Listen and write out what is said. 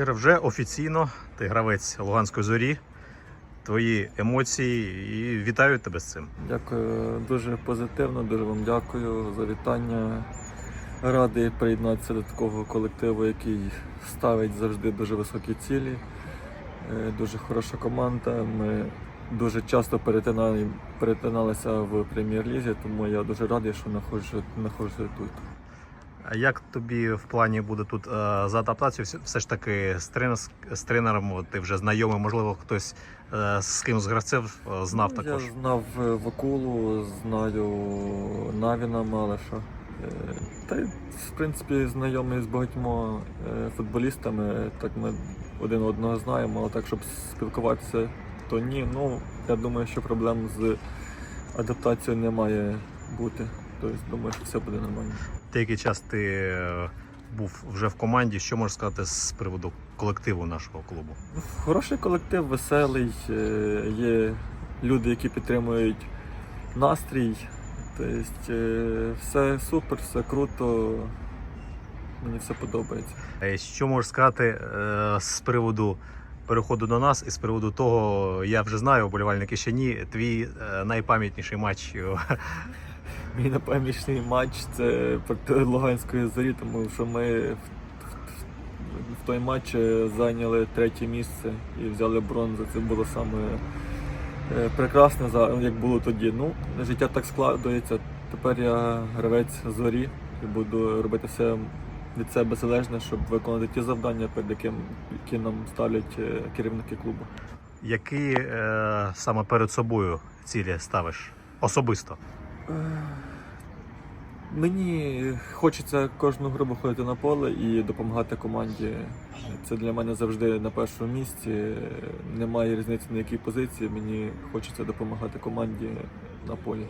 Іра, вже офіційно ти гравець Луганської зорі. Твої емоції і вітаю тебе з цим. Дякую, дуже позитивно, дуже вам дякую за вітання. Радий приєднатися до такого колективу, який ставить завжди дуже високі цілі. Е, Дуже хороша команда. Ми дуже часто перетинали, перетиналися в прем'єр-лізі, тому я дуже радий, що знаходжуся тут. А як тобі в плані буде тут е, за адаптацію? Все- ж таки з, тренер, з тренером ти вже знайомий, можливо, хтось е, з ким з гравців е, знав Ну, також. Я знав Вакулу, знаю Навіна Малиша. Е, Та й, в принципі, знайомий з багатьма футболістами. Так ми один одного знаємо, але так, щоб спілкуватися, то ні. Ну, я думаю, що проблем з адаптацією не має бути. Тобто, думаю, що все буде нормально. Деякий час ти е, був вже в команді. Що можеш сказати з приводу колективу нашого клубу? Хороший колектив, веселий, е, є люди, які підтримують настрій. Тобто е, все супер, все круто. Мені все подобається. Що можеш сказати з приводу переходу до нас і з приводу того, я вже знаю, оболівальники ще ні, твій найпам'ятніший матч. Мій напам'ятний матч це проти Луганської зорі, тому що ми в, в- той матч е, зайняли третє місце і взяли бронзу. Це було саме е, прекрасне, як було тоді. Ну, життя так складується. Тепер я гравець зорі і буду робити все від себе залежне, щоб виконати ті завдання, перед яким які нам ставлять е, керівники клубу. Які е, саме перед собою цілі ставиш особисто? Мені хочеться кожну гру виходити на поле і допомагати команді. Це для мене завжди на першому місці. Немає різниці на якій позиції. Мені хочеться допомагати команді на полі.